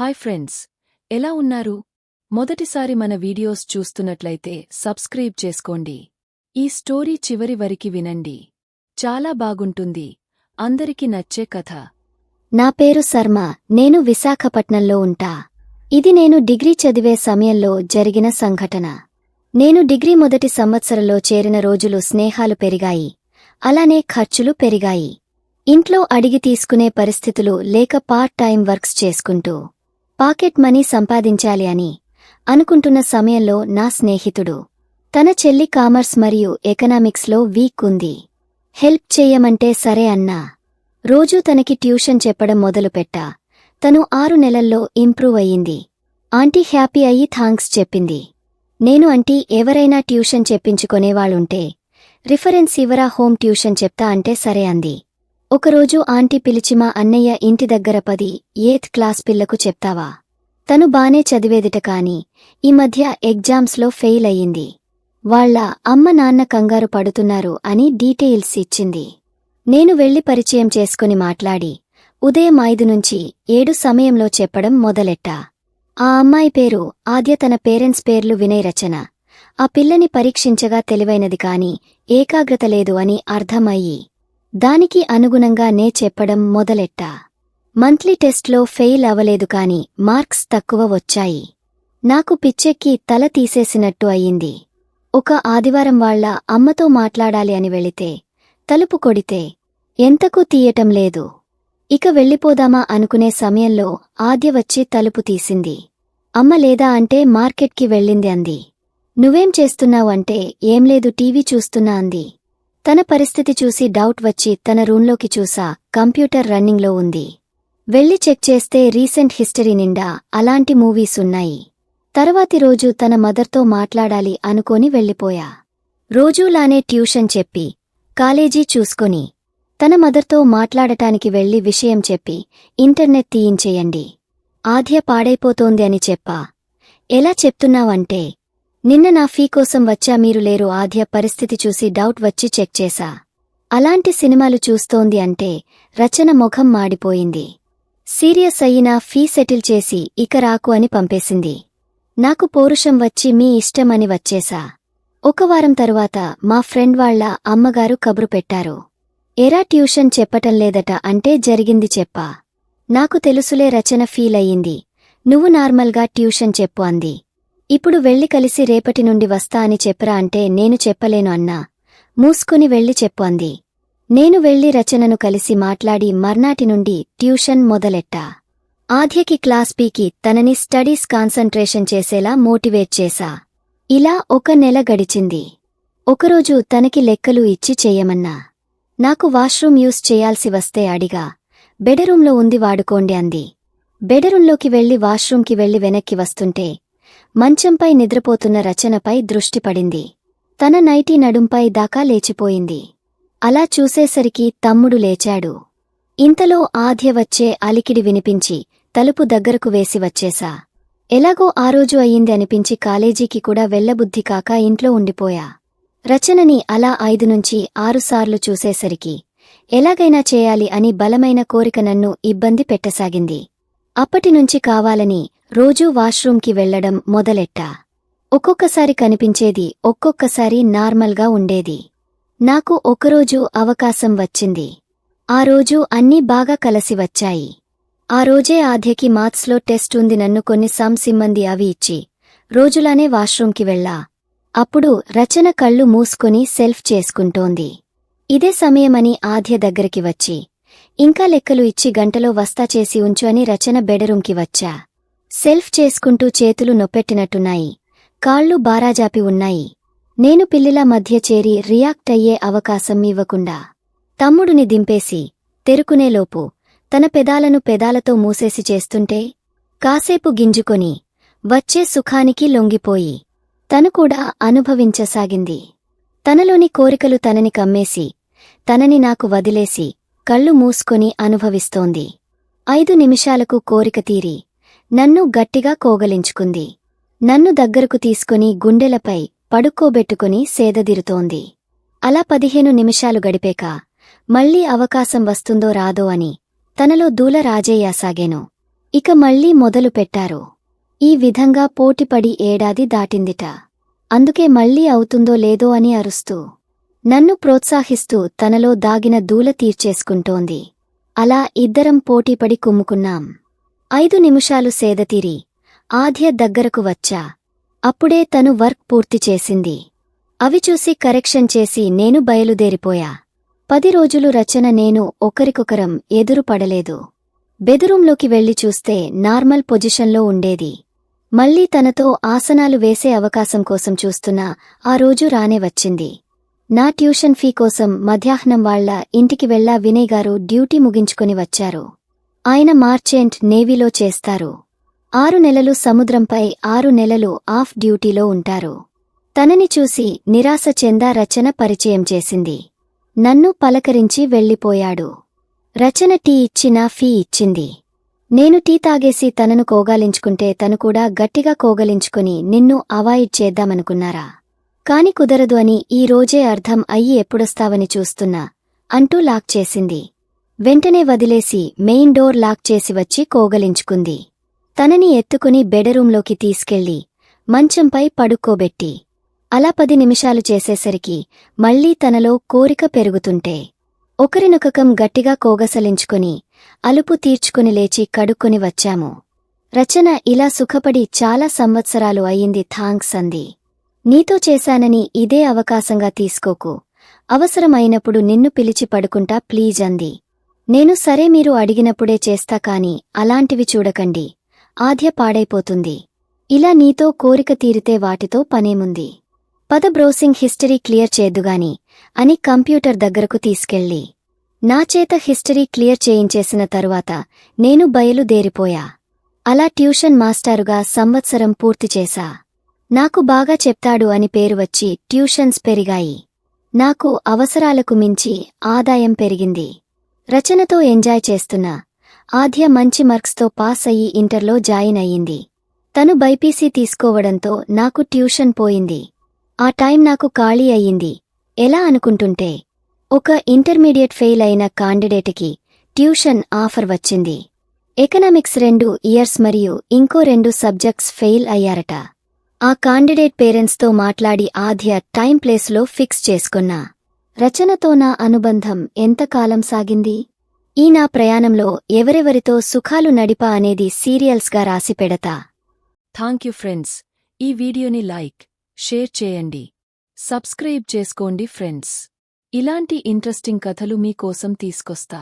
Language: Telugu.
హాయ్ ఫ్రెండ్స్ ఎలా ఉన్నారు? మొదటిసారి మన వీడియోస్ చూస్తున్నట్లయితే సబ్స్క్రైబ్ చేసుకోండి. ఈ స్టోరీ చివరి వరికి వినండి. చాలా బాగుంటుంది. అందరికి నచ్చే కథ. నా పేరు శర్మ. నేను విశాఖపట్నంలో ఉంటా. ఇది నేను డిగ్రీ చదివే సమయంలో జరిగిన సంఘటన. నేను డిగ్రీ మొదటి సంవత్సరంలో చేరిన రోజులు స్నేహాలు పెరిగాయి. అలానే ఖర్చులు పెరిగాయి. ఇంట్లో అడిగి తీసుకునే పరిస్థితులు లేక పార్ట్ టైం వర్క్స్ చేసుకుంటూ పాకెట్ మనీ సంపాదించాలి అని అనుకుంటున్న సమయంలో నా స్నేహితుడు. తన చెల్లి కామర్స్ మరియు ఎకనామిక్స్లో వీక్ ఉంది. హెల్ప్ చెయ్యమంటే సరే అన్నా. రోజూ తనకి ట్యూషన్ చెప్పడం మొదలుపెట్టా. తను ఆరు నెలల్లో ఇంప్రూవ్ అయ్యింది. ఆంటీ హ్యాపీ అయ్యి థాంక్స్ చెప్పింది. నేను అంటీ ఎవరైనా ట్యూషన్ చెప్పించుకొనేవాళ్ళుంటే రిఫరెన్స్ ఇవరా హోమ్ ట్యూషన్ చెప్తా అంటే సరే అంది. ఒకరోజు ఆంటీ పిలిచి మా అన్నయ్య ఇంటి దగ్గర పది ఎయిత్ క్లాస్ పిల్లకు చెప్తావా? తను బానే చదివేదిట కాని ఈ మధ్య ఎగ్జామ్స్లో ఫెయిల్ అయ్యింది. వాళ్ళ అమ్మ నాన్న కంగారు పడుతున్నారు అని డీటెయిల్స్ ఇచ్చింది. నేను వెళ్ళి పరిచయం చేసుకుని మాట్లాడి ఉదయం ఐదు నుంచి ఏడు సమయంలో చెప్పడం మొదలెట్టా. ఆ అమ్మాయి పేరు ఆద్య తన పేరెంట్స్ పేర్లు వినయ్ రచన. ఆ పిల్లని పరీక్షించగా తెలివైనది కాని ఏకాగ్రత లేదు అని అర్థమయ్యి దానికి అనుగుణంగా నే చెప్పడం మొదలెట్టా. మంత్లీ టెస్ట్లో ఫెయిల్ అవలేదు కాని మార్క్స్ తక్కువ వచ్చాయి. నాకు పిచ్చెక్కి తల తీసేసినట్టు అయింది ఒక ఆదివారం వాళ్ళ అమ్మతో మాట్లాడాలి అని వెళితే తలుపు కొడితే ఎంతకు తీయటం లేదు. ఇక వెళ్ళిపోదామా అనుకునే సమయంలో ఆద్య వచ్చి తలుపు తీసింది. అమ్మ లేదా అంటే మార్కెట్కి వెళ్ళింది అంది. నువ్వేం చేస్తున్నావు అంటే ఏం లేదు టీవీ చూస్తున్నా అంది. తన పరిస్థితి చూసి డౌట్ వచ్చి తన రూంలోకి చూసా. కంప్యూటర్ రన్నింగ్లో ఉంది. వెళ్ళి చెక్ చేస్తే రీసెంట్ హిస్టరీ నిండా అలాంటి మూవీస్ ఉన్నాయి. తర్వాతి రోజు తన మదర్తో మాట్లాడాలి అనుకోని వెళ్ళిపోయా. రోజూలానే ట్యూషన్ చెప్పి కాలేజీ చూసుకొని తన మదర్తో మాట్లాడటానికి వెళ్ళి విషయం చెప్పి ఇంటర్నెట్ తీయించేయండి. ఆద్య పాడైపోతోంది అని చెప్పా. ఎలా చెప్తున్నావంటే నిన్న నా ఫీ కోసం వచ్చా మీరు లేరు ఆద్య పరిస్థితి చూసి డౌట్ వచ్చి చెక్ చేశా. అలాంటి సినిమాలు చూస్తోంది అంటే రచన ముఖం మాడిపోయింది. సీరియస్ అయినా ఫీ సెటిల్ చేసి ఇక రాకు అని పంపేసింది. నాకు పౌరుషం వచ్చి మీ ఇష్టమని వచ్చేశా. ఒక వారం తరువాత మా ఫ్రెండ్ వాళ్ళ అమ్మగారు కబురు పెట్టారు. ఎరా ట్యూషన్ చెప్పటం లేదట అంటే జరిగింది చెప్పా. నాకు తెలుసులే రచన ఫీల్ అయ్యింది. నువ్వు నార్మల్గా ట్యూషన్ చెప్పు అంది. ఇప్పుడు వెళ్ళి కలిసి రేపటి నుండి వస్తా అని చెప్పరా అంటే నేను చెప్పలేను అన్నా. మూసుకుని వెళ్ళి చెప్పు అంది. నేను వెళ్ళి రచనను కలిసి మాట్లాడి మర్నాటి నుండి ట్యూషన్ మొదలెట్టా. ఆధ్యకి క్లాస్ పీకి తనని స్టడీస్ కాన్సంట్రేషన్ చేసేలా మోటివేట్ చేశా. ఇలా ఒక నెల గడిచింది. ఒకరోజు తనకి లెక్కలు ఇచ్చి చెయ్యమన్నా నాకు వాష్రూమ్ యూస్ చేయాల్సి వస్తే అడిగా. బెడరూంలో ఉంది వాడుకోండి అంది. బెడరూంలోకి వెళ్ళి వాష్రూంకి వెళ్ళి వెనక్కి వస్తుంటే మంచంపై నిద్రపోతున్న రచనపై దృష్టిపడింది తన నైటీ నడుంపై దాకా లేచిపోయింది. అలా చూసేసరికి తమ్ముడు లేచాడు. ఇంతలో ఆధ్య వచ్చే అలికిడి వినిపించి తలుపు దగ్గరకు వేసి వచ్చేశా. ఎలాగో ఆ రోజు అయ్యింది అనిపించి కాలేజీకి కూడా వెళ్ళబుద్ధి కాక ఇంట్లో ఉండిపోయా. రచనని అలా ఐదు నుంచి ఆరుసార్లు చూసేసరికి ఎలాగైనా చేయాలి అని బలమైన కోరిక నన్ను ఇబ్బంది పెట్టసాగింది. అప్పటినుంచి కావాలని రోజూ వాష్రూంకి వెళ్ళడం మొదలెట్టా. ఒక్కొక్కసారి కనిపించేది ఒక్కొక్కసారి నార్మల్గా ఉండేది. నాకు ఒకరోజు అవకాశం వచ్చింది. ఆ రోజు అన్నీ బాగా కలసి వచ్చాయి. ఆ రోజే ఆధ్యకి మాథ్స్లో టెస్ట్ ఉంది నన్ను కొన్ని సంసిమ్మంది అవి ఇచ్చి రోజులానే వాష్రూంకి వెళ్ళా. అప్పుడు రచన కళ్ళు మూసుకొని సెల్ఫ్ చేసుకుంటోంది. ఇదే సమయమని ఆధ్య దగ్గరికి వచ్చి ఇంకా లెక్కలు ఇచ్చి గంటలో వస్తా చేసి ఉంచు అని రచన బెడరూంకి వచ్చా. సెల్ఫ్ చేసుకుంటూ చేతులు నొప్పెట్టినట్టున్నాయి. కాళ్ళు బారాజాపి ఉన్నాయి. నేను పిల్లిలా మధ్య చేరి రియాక్ట్ అయ్యే అవకాశం ఇవ్వకుండా. తమ్ముడిని దింపేసి తెరుకునేలోపు తన పెదాలను పెదాలతో మూసేసి చేస్తుంటే కాసేపు గింజుకొని వచ్చే సుఖానికి లొంగిపోయి తను కూడా అనుభవించసాగింది. తనలోని కోరికలు తనని కమ్మేసి తనని నాకు వదిలేసి కళ్ళు మూసుకొని అనుభవిస్తోంది. ఐదు నిమిషాలకు కోరిక తీరి నన్ను గట్టిగా కోగలించుకుంది. నన్ను దగ్గరకు తీసుకుని గుండెలపై పడుకోబెట్టుకుని సేదదిరుతోంది అలా పదిహేను నిమిషాలు గడిపేక మళ్ళీ అవకాశం వస్తుందో రాదో అని తనలో దూల రాజేయాసాగాను ఇక మళ్ళీ మొదలు పెట్టారు. ఈ విధంగా పోటీపడి ఏడాది దాటిందిట. అందుకే మళ్ళీ అవుతుందో లేదో అని అరుస్తూ నన్ను ప్రోత్సాహిస్తూ తనలో దాగిన దూల తీర్చేసుకుంటోంది. అలా ఇద్దరం పోటీపడి కుమ్ముకున్నాం. ఐదు నిమిషాలు సేదతీరి ఆధ్య దగ్గరకు వచ్చా. అప్పుడే తను వర్క్ పూర్తి చేసింది. అవి చూసి కరెక్షన్ చేసి నేను బయలుదేరిపోయా. పది రోజులు రచన నేను ఒకరికొకరం ఎదురు పడలేదు. బెదురూంలోకి వెళ్ళి చూస్తే నార్మల్ పొజిషన్లో ఉండేది. మళ్ళీ తనతో ఆసనాలు వేసే అవకాశం కోసం చూస్తున్నా ఆ రోజు రానే వచ్చింది. నా ట్యూషన్ ఫీ కోసం మధ్యాహ్నం వాళ్ళ ఇంటికి వెళ్ళా వినయ్ గారు డ్యూటీ ముగించుకుని వచ్చారు. ఆయన మార్చెంట్ నేవీలో చేస్తారు. ఆరు నెలలు సముద్రంపై ఆరు నెలలు ఆఫ్ డ్యూటీలో ఉంటారు. తనని చూసి నిరాశ చెందా రచన పరిచయం చేసింది. నన్ను పలకరించి వెళ్ళిపోయాడు. రచన టీ ఇచ్చినా ఫీ ఇచ్చింది. నేను టీ తాగేసి తనను కోగాలించుకుంటే తను కూడా గట్టిగా కోగలించుకుని నిన్ను అవాయిడ్ చేద్దామనుకున్నారా? కాని కుదరదు అని ఈ రోజే అర్థం అయ్యి ఎప్పుడొస్తావని చూస్తున్నా అంటూ లాక్ చేసింది. వెంటనే వదిలేసి మెయిన్ డోర్ లాక్ చేసి వచ్చి కోగలించుకుంది. తనని ఎత్తుకుని బెడరూంలోకి తీసుకెళ్ళి మంచంపై పడుకోబెట్టి అలా పది నిమిషాలు చేసేసరికి మళ్ళీ తనలో కోరిక పెరుగుతుంటే ఒకరినొకకం గట్టిగా కోగసలించుకుని అలుపు తీర్చుకుని లేచి కడుక్కొని వచ్చాము. రచన ఇలా సుఖపడి చాలా సంవత్సరాలు అయింది థాంక్స్ అంది. నీతో చేశానని ఇదే అవకాశంగా తీసుకోకు. అవసరమైనప్పుడు నిన్ను పిలిచి పడుకుంటా ప్లీజ్ అంది. నేను సరే మీరు అడిగినప్పుడే చేస్తా కాని అలాంటివి చూడకండి. ఆధ్య పాడైపోతుంది. ఇలా నీతో కోరిక తీరితే వాటితో పనేముంది? పద బ్రౌసింగ్ హిస్టరీ క్లియర్ చేద్దుగాని అని కంప్యూటర్ దగ్గరకు తీసుకెళ్ళి నా చేత హిస్టరీ క్లియర్ చేయించేసిన తరువాత నేను బయలుదేరిపోయా. అలా ట్యూషన్ మాస్టారుగా సంవత్సరం పూర్తి చేశా. నాకు బాగా చెప్తాడు అని పేరు వచ్చి ట్యూషన్స్ పెరిగాయి. నాకు అవసరాలకు మించి ఆదాయం పెరిగింది. రచనతో ఎంజాయ్ చేస్తున్నా ఆద్య మంచి మార్క్స్తో పాస్ అయ్యి ఇంటర్లో జాయిన్ అయ్యింది. తను బైపీసీ తీసుకోవడంతో నాకు ట్యూషన్ పోయింది. ఆ టైం నాకు ఖాళీ అయ్యింది. ఎలా అనుకుంటుంటే ఒక ఇంటర్మీడియట్ ఫెయిల్ అయిన కాండిడేట్కి ట్యూషన్ ఆఫర్ వచ్చింది. ఎకనామిక్స్ రెండు ఇయర్స్ మరియు ఇంకో రెండు సబ్జెక్ట్స్ ఫెయిల్ అయ్యారట. ఆ కాండిడేట్ పేరెంట్స్తో మాట్లాడి ఆద్య టైం ప్లేస్లో ఫిక్స్ చేసుకున్నా. రచనతో నా అనుబంధం ఎంతకాలం సాగింది? ఈ నా ప్రయాణంలో ఎవరెవరితో సుఖాలు నడిపా అనేది సీరియల్స్గా రాసి పెడతా. Thank you friends. ఈ వీడియోని లైక్ షేర్ చేయండి. సబ్స్క్రైబ్ చేసుకోండి ఫ్రెండ్స్. ఇలాంటి ఇంట్రెస్టింగ్ కథలు మీకోసం తీసుకొస్తా.